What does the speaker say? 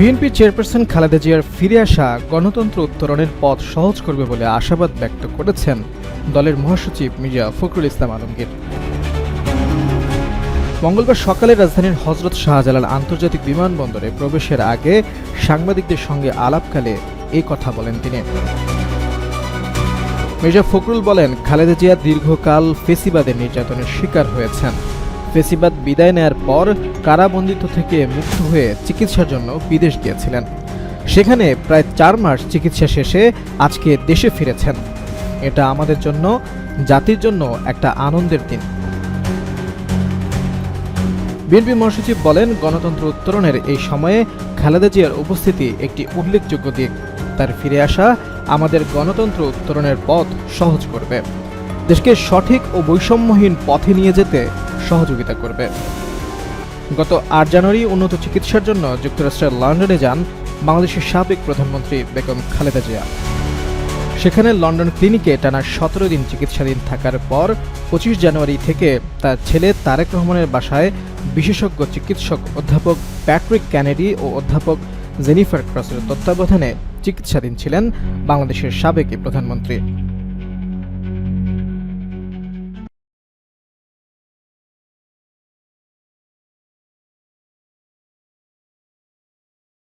BNP chairperson Khaleda জিয়ার ফিরে আসা গণতন্ত্র উত্তরণের পথ সহজ করবে বলে আশাবাদ ব্যক্ত করেছেন দলের মহাসচিব মির্জা ফখরুল ইসলাম আলমগীর। মঙ্গলবার সকালে রাজধানীর হজরত শাহজালাল আন্তর্জাতিক বিমানবন্দরে প্রবেশের আগে সাংবাদিকদের সঙ্গে আলাপকালে এই কথা বলেন তিনি। মির্জা ফখরুল বলেন, খালেদা জিয়া দীর্ঘকাল ফেসিবাদের নির্যাতনের শিকার হয়েছেন। ফেসিবাদ বিদায় নেয়ার পর কারাবন্দিত থেকে মুক্ত হয়ে চিকিৎসার জন্য বিদেশ গিয়েছিলেন। সেখানে প্রায় চার মাস চিকিৎসা শেষে আজকে দেশে ফিরেছেন। এটা আমাদের জন্য, জাতির জন্য একটা আনন্দের দিন। বিএনপি মহাসচিব বলেন, গণতন্ত্র উত্তরণের এই সময়ে খালেদা জিয়ার উপস্থিতি একটি উল্লেখযোগ্য দিক। তার ফিরে আসা আমাদের গণতন্ত্র উত্তরণের পথ সহজ করবে। দেশকে সঠিক ও বৈষম্যহীন পথে নিয়ে যেতে সহযোগিতা করবে। গত আট জানুয়ারি উন্নত চিকিৎসার জন্য যুক্তরাষ্ট্রের লন্ডনে যান বাংলাদেশের সাবেক প্রধানমন্ত্রী বেগম খালেদা জিয়া। সেখানে লন্ডন ক্লিনিকে টানা সতেরো দিন চিকিৎসাধীন থাকার পর পঁচিশ জানুয়ারি থেকে তার ছেলে তারেক রহমানের বাসায় বিশেষজ্ঞ চিকিৎসক অধ্যাপক প্যাট্রিক ক্যানেডি ও অধ্যাপক জেনিফার ক্রসের তত্ত্বাবধানে চিকিৎসাধীন ছিলেন বাংলাদেশের সাবেক প্রধানমন্ত্রী।